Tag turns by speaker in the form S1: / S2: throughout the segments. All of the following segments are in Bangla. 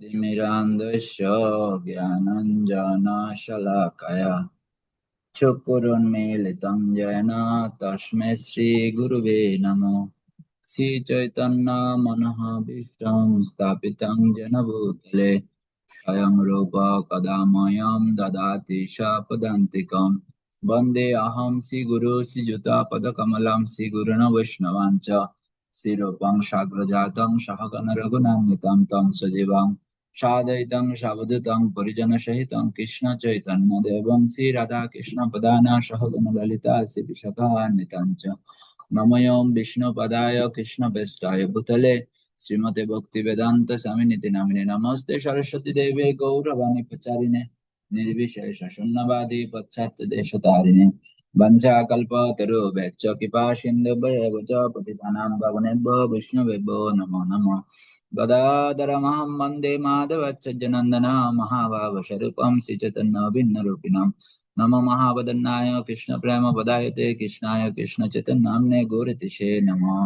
S1: तिमिरान्धस्य ज्ञानञ्जनशलाकया चक्षुरुन्मीलितं येन तस्मै श्रीगुरुवे नमो श्रीचैतन्यमनःभीष्टं स्थापितं जनभूतले स्वयं रूप कदा मयं ददाति शपदान्तिकं वन्दे अहं श्रीगुरु श्रीयुतापदकमलं श्रीरूपं शाग्रजातं तं সাদয়িতং সাবদুতং পরিজন সহিতং কৃষ্ণ চৈতন্য দেবং শ্রী রাধা কৃষ্ণ পদানা সহগম ললিতা শ্রী বিশাখান্বিতাঞ্চ নময়ম বিষ্ণু পদায় কৃষ্ণ বেষ্টায় ভূতলে শ্রীমতে ভক্তি বেদান্ত স্বামিনীতি নামিনে নমস্তে সরস্বতী দেবে গৌরবাণী প্রচারিণে নির্বিশেষ শূন্যবাদী পশ্চাৎ দেশ তারিণে বঞ্চা কল্প তরু বেচ্চ কৃপা সিন্ধু পতিতানাম বিষ্ণু বেব নমো নমঃ गदाधर गदाधरमहं वन्दे माधवच्चनन्दना महाभावस्वरूपं रूपिण नम महावदन्नाय कृष्णप्रेमपदाय ते कृष्णाय कृष्णचैतन्नाम्ने गोरतिशे नमः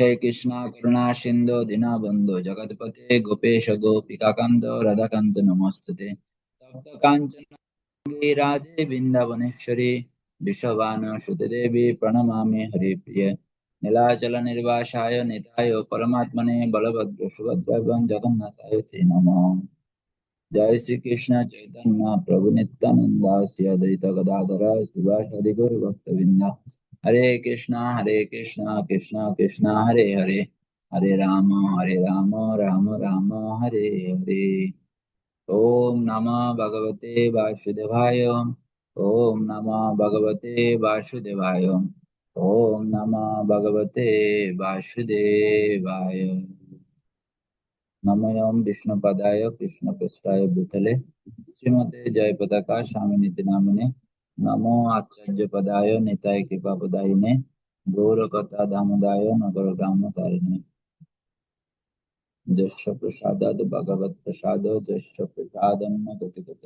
S1: हे कृष्ण करुणा दीना दीनाबन्धो जगत्पते गोपेश गोपिकान्त राधाकान्त नमोऽस्तुते तप्तकाञ्चन राधे बिन्दावनेश्वरी विश्ववान श्रुतदेवी प्रणमामि हरिप्रिय নীলাচল নির্বাসায় নিতায় পরমাত্মনে বলভদ্র সুভদ্র জগন্নাথায় তে নম জয় শ্রীকৃষ্ণ চৈতন্য প্রভু নিত্যানন্দ শ্রী গদাধর শিবাসাদি গুরু ভক্তবৃন্দ হরে কৃষ্ণ হরে কৃষ্ণ কৃষ্ণ কৃষ্ণ হরে হরে হরে রাম হরে রাম রাম রাম হরে হরে ওম নম ভগবতে বাসুদেবায় ওম নম ভগবতে বাসুদেবায় ॐ नमः भगवते वासुदेवाय নময়ম বিষ্ণুপদায় কৃষ্ণপৃষ্ঠায় ভূতলে শ্রীমতে জয় পতাকা স্বামীনীতি নামিনে নমো আচার্য পদায় নিতায় কৃপা পদায়িনে গৌরকথা ধামদায় নগর গ্রাম তারিণে যশ প্রসাদাদ ভগবত প্রসাদ যশ প্রসাদন্ন গতিগত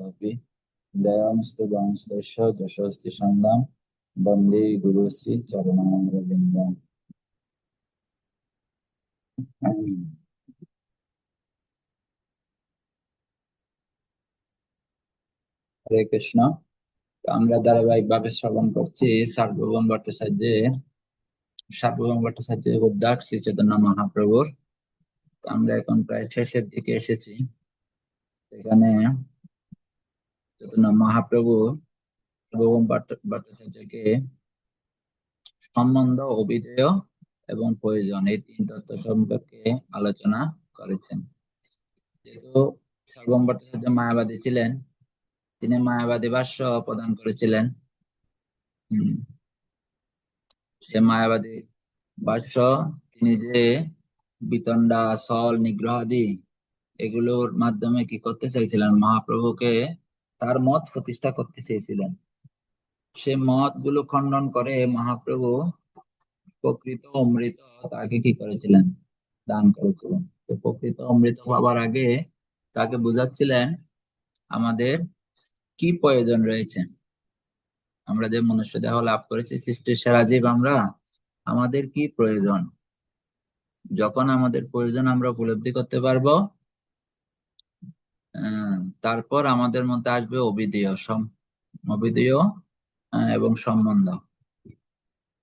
S1: দয়াংস্তু বংস্তস্য যশস্তি সন্ধাম বন্দে গুরু চরণারবিন্দ
S2: হরে কৃষ্ণ আমরা ধারাবাহিকভাবে শ্রবণ করছি সার্বভৌম ভট্টাচার্যের সার্বভৌম ভট্টাচার্যের উদ্ধার শ্রী চৈতন্য মহাপ্রভুর আমরা এখন প্রায় শেষের দিকে এসেছি এখানে চৈতন্য মহাপ্রভু সার্বভৌম ভট্টাচার্যকে সম্বন্ধ অভিধেয় এবং প্রয়োজন এই তিন তত্ত্ব সম্পর্কে আলোচনা করেছেন যেহেতু সর্বম ভট্টাচার্য মায়াবাদী ছিলেন তিনি মায়াবাদী ভাষ্য প্রদান করেছিলেন সে মায়াবাদী ভাষ্য তিনি যে বিতণ্ডা সল নিগ্রহাদি এগুলোর মাধ্যমে কি করতে চাইছিলেন মহাপ্রভুকে তার মত প্রতিষ্ঠা করতে চেয়েছিলেন সে মত গুলো খণ্ডন করে মহাপ্রভু প্রকৃত অমৃত তাকে কি করেছিলেন দান করেছিলেন তো প্রকৃত অমৃত পাবার আগে তাকে বুঝাচ্ছিলেন আমাদের কি প্রয়োজন রয়েছে আমরা যে মনুষ্য দেহ লাভ করেছি সৃষ্টির সেরা জীব আমরা আমাদের কি প্রয়োজন যখন আমাদের প্রয়োজন আমরা উপলব্ধি করতে পারবো তারপর আমাদের মধ্যে আসবে সম অবিদীয় এবং সম্বন্ধ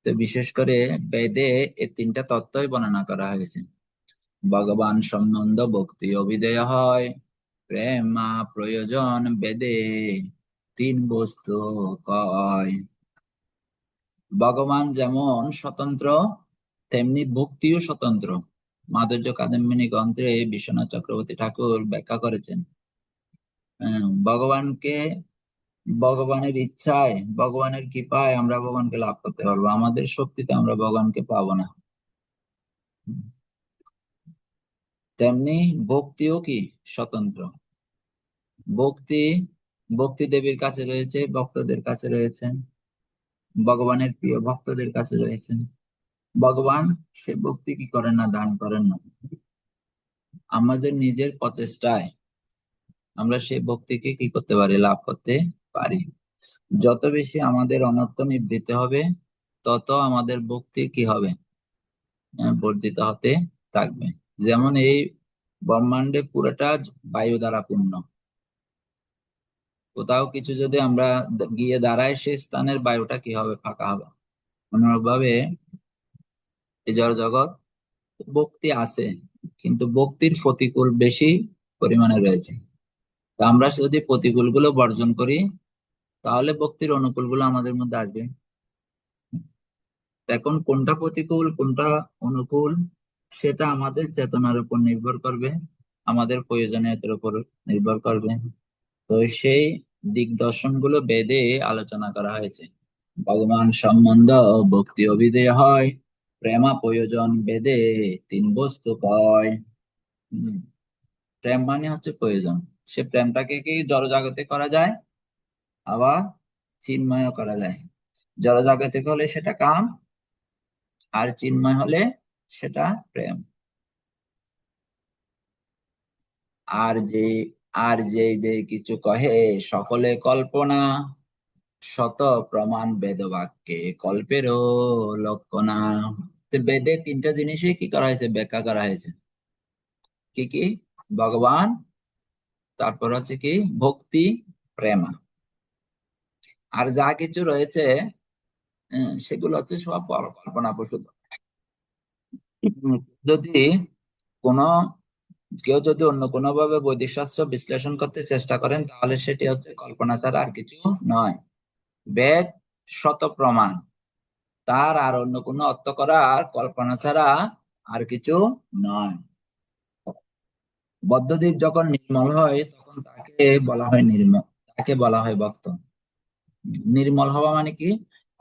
S2: তো বিশেষ করে বেদে এই তিনটা তত্ত্বই বর্ণনা করা হয়েছে ভগবান সম্বন্ধ ভক্তি অভিধেয় হয় প্রেমা প্রয়োজন বেদে তিন বস্তু কয় ভগবান যেমন স্বতন্ত্র তেমনি ভক্তিও স্বতন্ত্র মাধুর্য কাদম্বিনী গ্রন্থে বিশ্বনাথ চক্রবর্তী ঠাকুর ব্যাখ্যা করেছেন ভগবানকে ভগবানের ইচ্ছায় ভগবানের কৃপায় আমরা ভগবানকে লাভ করতে পারবো আমাদের শক্তিতে আমরা ভগবানকে পাবো না তেমনি ভক্তিও কি স্বতন্ত্র ভক্তি ভক্তি দেবীর কাছে রয়েছে ভক্তদের কাছে রয়েছেন ভগবানের প্রিয় ভক্তদের কাছে রয়েছেন ভগবান সে ভক্তি কি করেন না দান করেন না আমাদের নিজের প্রচেষ্টায় আমরা সেই ভক্তিকে কি করতে পারি লাভ করতে পারি যত বেশি আমাদের অনর্থ নিবৃত হবে তত আমাদের ভক্তি কি হবে বর্ধিত হতে থাকবে যেমন এই ব্রহ্মাণ্ডে পুরোটা বায়ু দ্বারা পূর্ণ কোথাও কিছু যদি আমরা গিয়ে দাঁড়াই সেই স্থানের বায়ুটা কি হবে ফাঁকা হবে অনুরূপভাবে এই জড় জগৎ ভক্তি আছে কিন্তু ভক্তির প্রতিকূল বেশি পরিমাণে রয়েছে তো আমরা যদি প্রতিকূল গুলো বর্জন করি তাহলে ভক্তির অনুকূল গুলো আমাদের মধ্যে আসবে এখন কোনটা প্রতিকূল কোনটা অনুকূল সেটা আমাদের চেতনার উপর নির্ভর করবে আমাদের প্রয়োজনীয়তার উপর নির্ভর করবে তো সেই দিকদর্শন গুলো বেদে আলোচনা করা হয়েছে ভগবান সম্বন্ধ ভক্তি অভিধেয় হয় প্রেমা প্রয়োজন বেদে তিন বস্তু কয় প্রেম মানে হচ্ছে প্রয়োজন সে প্রেমটাকে কি জড়জাগতিক করা যায় আবার চিন্ময় করা যায় জড়জাগতিক হলে সেটা কাম আর চিন্ময় হলে সেটা প্রেম আর যে আর যে যে কিছু কহে সকলে কল্পনা শত প্রমাণ বেদ বাক্যে কল্পেরও লক্ষণা বেদে তিনটা জিনিসে কি করা হয়েছে ব্যাখ্যা করা হয়েছে কি কি ভগবান তারপর হচ্ছে কি ভক্তি প্রেমা আর যা কিছু রয়েছে হ্যাঁ, সেগুলো হচ্ছে সব কল্পনা প্রসূত যদি কোনো কেউ যদি অন্য কোনো ভাবে বৈদিক শাস্ত্র বিশ্লেষণ করতে চেষ্টা করেন তাহলে সেটি হচ্ছে কল্পনা ছাড়া আর কিছু নয় বেদ শত প্রমাণ তার আর অন্য কোনো অর্থ করার কল্পনা ছাড়া আর কিছু নয় বদ্ধদ্বীপ যখন নির্মল হয় তখন তাকে বলা হয় নির্মল তাকে বলা হয় ভক্ত নির্মল হওয়া মানে কি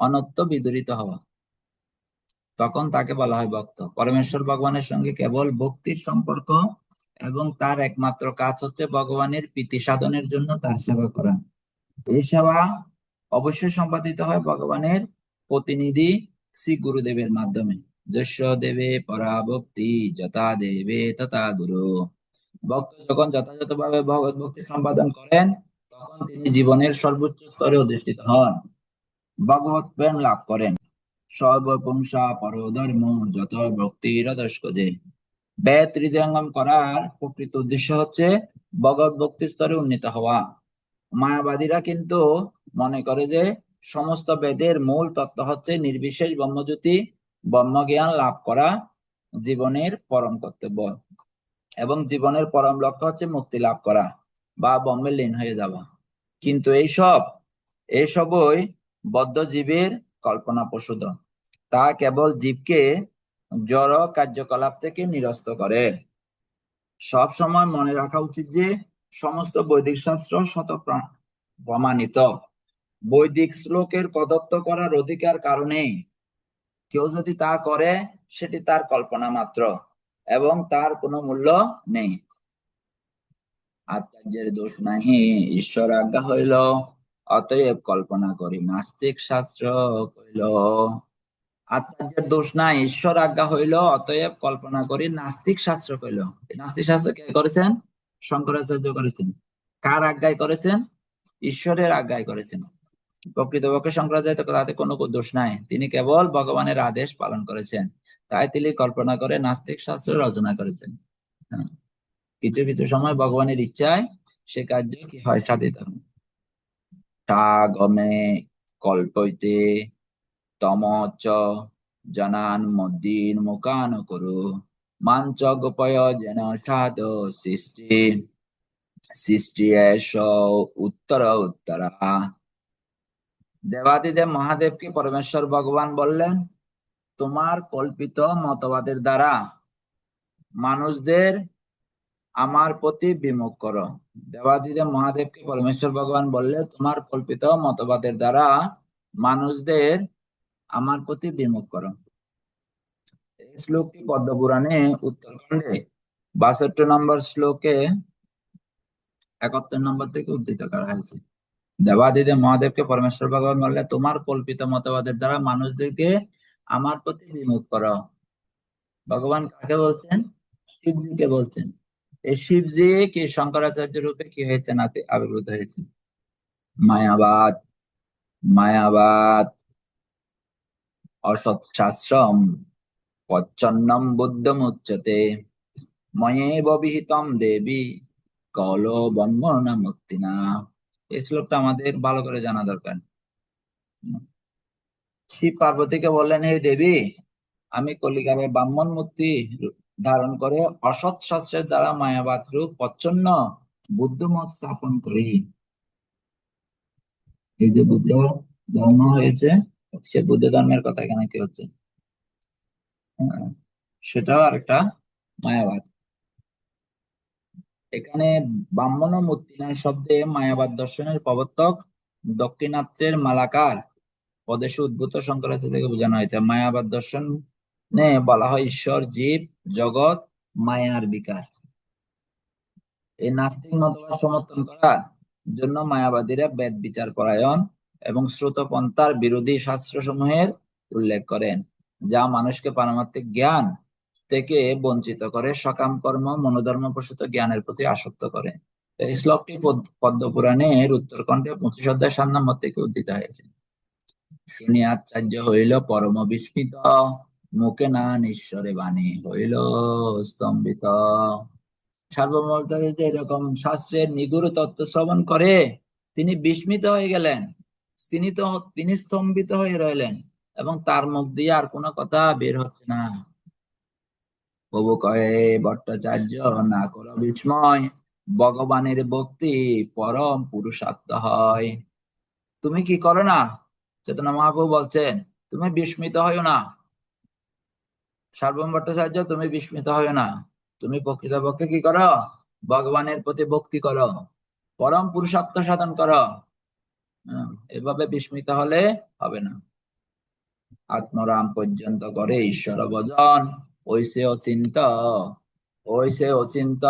S2: অনত্য বিদরিত হওয়া তখন তাকে বলা হয় ভক্ত পরমেশ্বর ভগবানের সঙ্গে কেবল ভক্তির সম্পর্ক এবং তার একমাত্র কাজ হচ্ছে ভগবানের প্রীতি সাধনের জন্য তার সেবা করা এই সেবা অবশ্যই সম্পাদিত হয় ভগবানের প্রতিনিধি শ্রী গুরুদেবের মাধ্যমে যশ দেবে ভক্তি যথা দেবে তথা গুরু ভক্ত যখন যথাযথভাবে ভগৎ ভক্তি সম্পাদন করেন তখন তিনি জীবনের সর্বোচ্চ স্তরে অধিষ্ঠিত হন ভগবত প্রেম লাভ করেন সর্বপুংসা পরধর্ম যত ভক্তি হৃদয়স্কজে ব্যয় হৃদয়ঙ্গম করার প্রকৃত উদ্দেশ্য হচ্ছে ভগৎ ভক্তি স্তরে উন্নীত হওয়া মায়াবাদীরা কিন্তু মনে করে যে সমস্ত বেদের মূল তত্ত্ব হচ্ছে নির্বিশেষ ব্রহ্মজ্যোতি ব্রহ্মজ্ঞান লাভ করা জীবনের পরম কর্তব্য এবং জীবনের পরম লক্ষ্য হচ্ছে মুক্তি লাভ করা বা বম্বে লীন হয়ে যাওয়া কিন্তু এইসব এইসবই বদ্ধজীবীর কল্পনা প্রসূত তা কেবল জীবকে জড় কার্যকলাপ থেকে নিরস্ত করে সব সময় মনে রাখা উচিত যে সমস্ত বৈদিক শাস্ত্র শত প্রমাণিত বৈদিক শ্লোকের কদত্ব করার অধিকার কারণে কেউ যদি তা করে সেটি তার কল্পনা মাত্র এবং তার কোনো মূল্য নেই আচার্যের দোষ নাহি ঈশ্বর আজ্ঞা হইল অতএব কল্পনা করি নাস্তিক শাস্ত্র কইল আচার্যের দোষ নাই ঈশ্বর আজ্ঞা হইল অতএব কল্পনা করি নাস্তিক শাস্ত্র কইল নাস্তিক শাস্ত্র কে করেছেন শঙ্করাচার্য করেছেন কার আজ্ঞায় করেছেন ঈশ্বরের আজ্ঞায় করেছেন প্রকৃতপক্ষে শঙ্করাচার্য তাতে কোনো দোষ নাই তিনি কেবল ভগবানের আদেশ পালন করেছেন তাই তিনি কল্পনা করে নাস্তিক শাস্ত্র রচনা করেছেন হ্যাঁ। কিছু কিছু সময় ভগবানের ইচ্ছায় সে কার্য কি হয় সাধিত গমে কল্পইতে তমচ জনান মদ্দিন মোকান করু মাঞ্চ গোপয় যেন সাধ সৃষ্টি সৃষ্টি এস উত্তর উত্তরা দেবাদিদেব মহাদেবকে পরমেশ্বর ভগবান বললেন তোমার কল্পিত মতবাদের দ্বারা মানুষদের আমার প্রতি বিমুখ করো দেবাদিদেব মহাদেবকে পরমেশ্বর ভগবান বললে তোমার কল্পিত মতবাদের দ্বারা মানুষদের আমার প্রতি বিমুখ করো এই শ্লোকটি পদ্মপুরাণে উত্তরখণ্ডে বাষট্টি নম্বর শ্লোকে একাত্তর নম্বর থেকে উদ্ধৃত করা হয়েছে দেবাদিদেব মহাদেবকে পরমেশ্বর ভগবান বললে তোমার কল্পিত মতবাদের দ্বারা মানুষদেরকে আমার প্রতি বিমুখ কর ভগবান কাকে বলছেন শিবজিকে বলছেন এই শিবজি কি শঙ্করাচার্য রূপে কি না আবির্ভূত হয়েছেন মায়াবাদ মায়াবাদ অসৎ শাস্ত্রম পচ্ছন্নম বুদ্ধম উচ্চতে ময়েব বিহিতম দেবী কল বন্মনা না এই শ্লোকটা আমাদের ভালো করে জানা দরকার শিব পার্বতীকে বললেন হে দেবী আমি কলিকালের ব্রাহ্মণ মূর্তি ধারণ করে অসৎ শাস্ত্রের দ্বারা মায়াবাদ রূপ প্রচ্ছন্ন বুদ্ধমত স্থাপন করি এই যে বুদ্ধ ধর্ম হয়েছে সে বুদ্ধ ধর্মের কথা এখানে কি হচ্ছে হ্যাঁ, সেটাও আরেকটা মায়াবাদ এখানে ব্রাহ্মণ মূর্তি শব্দে মায়াবাদ দর্শনের প্রবর্তক দক্ষিণাত্রের মালাকার পদেশে উদ্ভূত শঙ্করাচার্য থেকে বোঝানো হয়েছে মায়াবাদ দর্শন নে বলা হয় ঈশ্বর জীব জগৎ মায়ার বিকার এই নাস্তিক মতবাদ সমর্থন করার জন্য মায়াবাদীরা বেদ বিচার পরায়ণ এবং স্রোতপন্থার বিরোধী শাস্ত্র সমূহের উল্লেখ করেন যা মানুষকে পারমার্থিক জ্ঞান থেকে বঞ্চিত করে সকাম কর্ম মনোধর্ম প্রসূত জ্ঞানের প্রতি আসক্ত করে এই শ্লোকটি পদ্মপুরাণের উত্তরকণ্ঠে পঁচিশ অধ্যায় সান্নাম থেকে উদ্ধৃত হয়েছে শুনি আচার্য হইল পরম বিস্মিত মুখে না ঈশ্বরে বাণী হইল স্তম্ভিত সার্বভৌমতারে এরকম শাস্ত্রের নিগুর তত্ত্ব শ্রবণ করে তিনি বিস্মিত হয়ে গেলেন তিনি তো তিনি স্তম্ভিত হয়ে রইলেন এবং তার মুখ দিয়ে আর কোনো কথা বের হচ্ছে না প্রভু কয়ে ভট্টাচার্য না করো বিস্ময় ভগবানের ভক্তি পরম পুরুষার্থ হয় তুমি কি করো না চেতনা মহাপ্রভু বলছেন তুমি বিস্মিত হয় না সার্বম ভট্টাচার্য তুমি বিস্মিত হয় না তুমি প্রকৃতপক্ষে কি করো ভগবানের প্রতি ভক্তি করো পরম পুরুষত্ব সাধন করো এভাবে বিস্মিত হলে হবে না আত্মরাম পর্যন্ত করে ঈশ্বর ভজন ওইসে অচিন্ত ওইসে অচিন্ত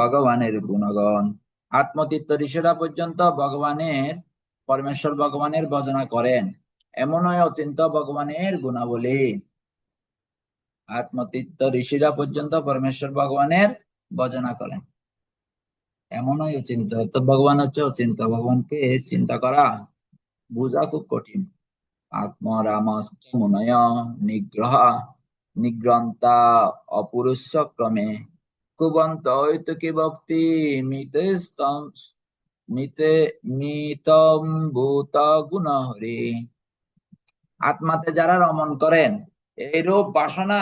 S2: ভগবানের গুণগণ আত্মতীর্থ ঋষেরা পর্যন্ত ভগবানের পরমেশ্বর ভগবানের ভজনা করেন এমন হয় অচিন্ত ভগবানের গুণাবলী আত্মতীর্থ ঋষিরা পর্যন্ত পরমেশ্বর ভগবানের ভজনা করেন এমন হয় অচিন্ত তো ভগবান হচ্ছে অচিন্ত ভগবানকে চিন্তা করা বোঝা খুব কঠিন আত্ম আত্মরাময় নিগ্রহ নিগ্রন্তা অপুরুষ ক্রমে কুবন্ত ভক্তি মৃত মিতে মিতম ভূত গুণহরি আত্মাতে যারা রমন করেন এইরূপ বাসনা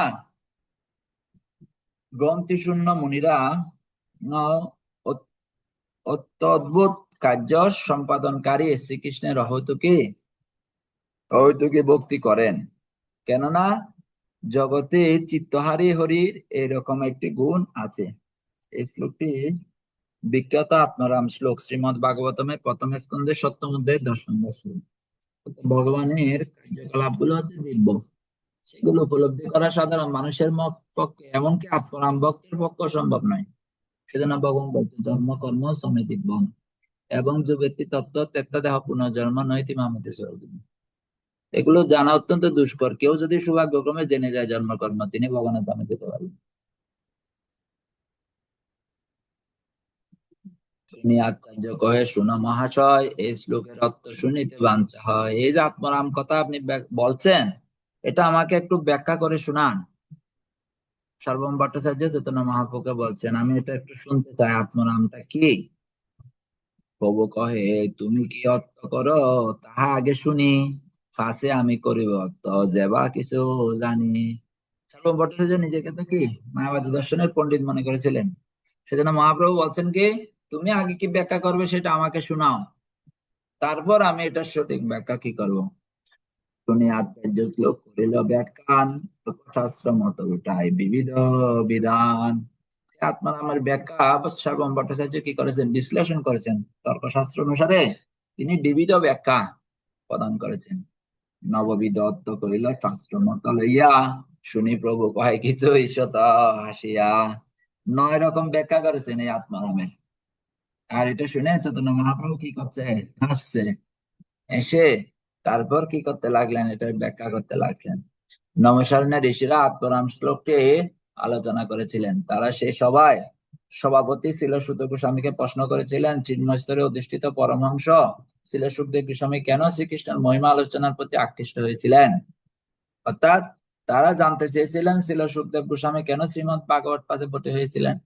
S2: গ্রন্থিশূন্য মুনিরা অদ্ভুত কার্য সম্পাদনকারী শ্রীকৃষ্ণের অহৈতুকে অহৈতুকে ভক্তি করেন কেননা জগতে চিত্তহারী হরির এরকম একটি গুণ আছে এই শ্লোকটি বিখ্যাত আত্মারাম শ্লোক শ্রীমদ ভাগবতমে প্রথম স্কন্ধে সপ্তম অধ্যায় দশ নম্বর শ্লোক ভগবানের কার্যকলাপ গুলো হচ্ছে দিব্য সেগুলো উপলব্ধি করা সাধারণ মানুষের পক্ষে এমনকি আত্মরাম ভক্তের পক্ষ সম্ভব নয় সেজন্য ভগবান বলছে ধর্ম কর্ম সমে দিব্য এবং যে তত্ত্ব তেত্তা দেহ পুনর্জন্ম নৈতি মামতি স্বরূপ এগুলো জানা অত্যন্ত দুষ্কর কেউ যদি সৌভাগ্যক্রমে জেনে যায় জন্মকর্ম তিনি ভগবানের দামে দিতে পারবেন কহে মহাশয় এই শ্লোকের অর্থ শুনিতে বাঞ্ছা হয় এই যে আত্মরাম কথা আপনি বলছেন এটা আমাকে একটু ব্যাখ্যা করে শোনান সর্বম ভট্টাচার্য বলছেন আমি এটা একটু শুনতে চাই কি প্রভু কহে তুমি কি অর্থ করো তাহা আগে শুনি ফাঁসে আমি করিব অর্থ যেবা কিছু জানি সর্বম ভট্টাচার্য নিজেকে তো কি মায়াবাদী দর্শনের পণ্ডিত মনে করেছিলেন সেজন্য মহাপ্রভু বলছেন কি তুমি আগে কি ব্যাখ্যা করবে সেটা আমাকে শোনাও তারপর আমি এটা সঠিক ব্যাখ্যা কি করব শুনে আচার্য শ্লোক করিল ব্যাখ্যান শাস্ত্র মত ওটাই বিবিধ বিধান আত্মারামের ব্যাখ্যা সর্বম ভট্টাচার্য কি করেছেন বিশ্লেষণ করেছেন তর্কশাস্ত্র অনুসারে তিনি বিবিধ ব্যাখ্যা প্রদান করেছেন নববিধ অর্থ করিল শাস্ত্র মত লইয়া শুনি প্রভু কহে কিছু ঈশত হাসিয়া নয় রকম ব্যাখ্যা করেছেন এই আত্মারামের আর এটা শুনে চৈতন্য মহাপ্রভু কি করছে হাসছে এসে তারপর কি করতে লাগলেন এটা ব্যাখ্যা করতে লাগলেন নমস্বরণের ঋষিরা আত্মরাম শ্লোকটি আলোচনা করেছিলেন তারা সে সবাই সভাপতি ছিল সুত গোস্বামীকে প্রশ্ন করেছিলেন চিন্ময়স্তরে অধিষ্ঠিত পরমহংস ছিল সুখদেব গোস্বামী কেন শ্রীকৃষ্ণের মহিমা আলোচনার প্রতি আকৃষ্ট হয়েছিলেন অর্থাৎ তারা জানতে চেয়েছিলেন ছিল সুখদেব গোস্বামী কেন শ্রীমদ ভাগবত পাদে পটে হয়েছিলেন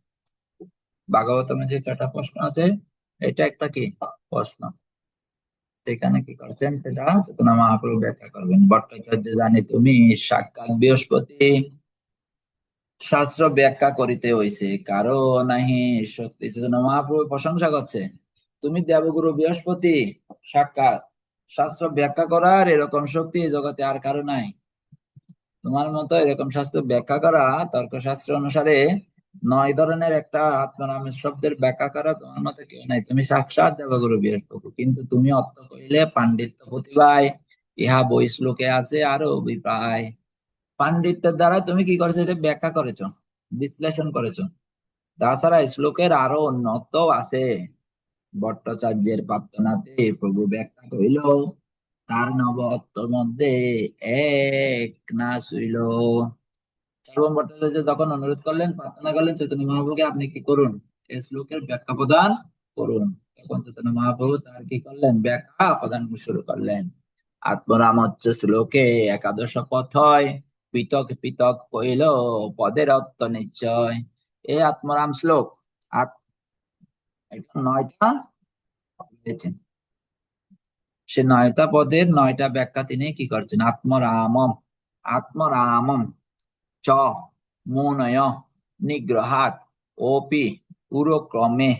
S2: ভাগবতমে যে চারটা প্রশ্ন আছে এটা একটা কি প্রশ্ন সেখানে কি করছেন সেটা চেতনা মহাপ্রভু ব্যাখ্যা করবেন ভট্টাচার্য জানি তুমি সাক্ষাৎ বৃহস্পতি শাস্ত্র ব্যাখ্যা করিতে হইছে কারো নাহি শক্তি চেতনা মহাপ্রভু প্রশংসা করছে তুমি দেবগুরু বৃহস্পতি সাক্ষাৎ শাস্ত্র ব্যাখ্যা করার এরকম শক্তি জগতে আর কারো নাই তোমার মতো এরকম শাস্ত্র ব্যাখ্যা করা তর্কশাস্ত্র অনুসারে নয় ধরনের একটা আত্মনামের শব্দের ব্যাখ্যা করা তোমার মতো কেউ নাই তুমি সাক্ষাৎ দেবগুরু প্রভু কিন্তু তুমি অর্থ কইলে পাণ্ডিত্য প্রতিভায় ইহা বই শ্লোকে আছে আরো অভিপ্রায় পাণ্ডিত্যের দ্বারা তুমি কি করেছো এটা ব্যাখ্যা করেছো বিশ্লেষণ করেছো তাছাড়া শ্লোকের আরো অন্য আছে ভট্টাচার্যের প্রার্থনাতে প্রভু ব্যাখ্যা করিল তার নব অর্থ মধ্যে এক না শুইল সর্বম ভট্টাচার্য যখন অনুরোধ করলেন প্রার্থনা করলেন চৈতন্য মহাপ্রভুকে আপনি কি করুন এই শ্লোকের ব্যাখ্যা প্রদান করুন তখন চৈতন্য মহাপ্রভু তার কি করলেন ব্যাখ্যা প্রদান শুরু করলেন আত্মরাম হচ্ছে শ্লোকে একাদশ পথ হয় পৃথক পৃথক কইল পদের অর্থ নিশ্চয় এই আত্মরাম শ্লোক নয়টা সে নয়টা পদের নয়টা ব্যাখ্যা তিনি কি করছেন আত্মরামম আত্মরামম চ মনয় নিগ্রহাত অপি পুরক্রমে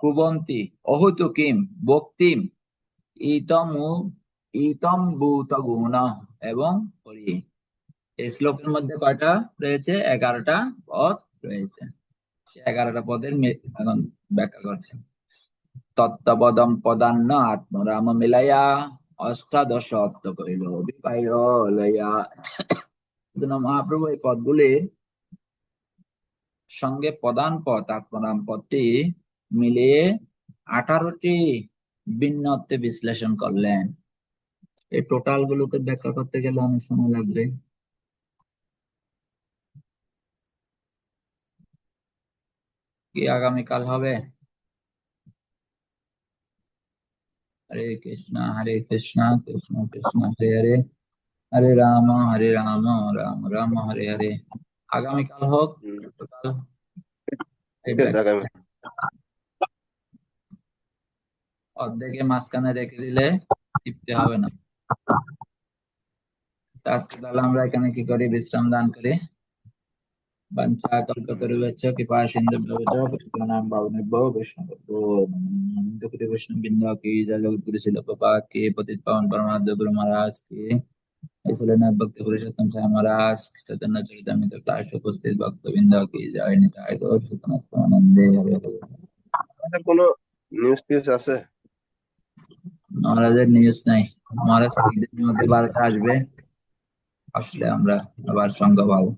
S2: কুবন্তি অহুতুকিম ভক্তিম ইতমু ইতম ভূত গুণ এবং হরি এই শ্লোকের মধ্যে কয়টা রয়েছে এগারোটা পদ রয়েছে এগারোটা পদের ব্যাখ্যা করছে তত্ত্বপদম পদান্ন আত্মরাম মিলাইয়া অষ্টাদশ অত্ত কইল বিপায় লয়া মহাপ্রভু এই পদগুলির সঙ্গে প্রধান পদ আত্মনাম পদটি মিলিয়ে আঠারোটি ভিন্নত্বে বিশ্লেষণ করলেন এই টোটাল গুলোকে ব্যাখ্যা করতে গেলে অনেক সময় লাগবে কি আগামীকাল হবে হরে কৃষ্ণ হরে কৃষ্ণ কৃষ্ণ কৃষ্ণ হরে হরে हरे रामा हरे रामा राम राम हरे हरे आगामी কাল হোক ঠিক আছে আচ্ছা অর্ধেক মাসখানেক রেখে দিলে টিপতে হবে না तासকে ডালা আমরা এখানে কি করি বিশ্রাম দান করি বঞ্চা কলকতরুচ্চ কিপাশিন্দ প্রভু তো গোবিন্দ নাম ভাবনে ব বিষ্ণু তো যদুকৃ বিষ্ণু বিনুাকী যা লgetLogger ছিল বাবা কেপতি পবন পরমাদ ব্রহ্মরাজ কে فلنا भक्त पुरुषोत्तम से মহারাজের নিউজ নাই মহারাজ কিছুদিনের আসবে আসলে আমরা আবার সঙ্গ পাবো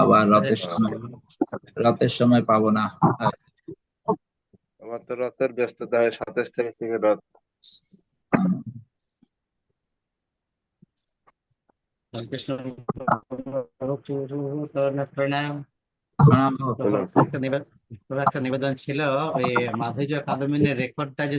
S2: আবার রথের সময় রাতের সময় পাবো না আমার তো রথের ব্যস্ততা হয় সাতাশ তারিখ থেকে রথ कृष्ण প্রণাম একটা নিবেদন ছিল ওই মাধুর্য একাডেমির রেকর্ডটা যে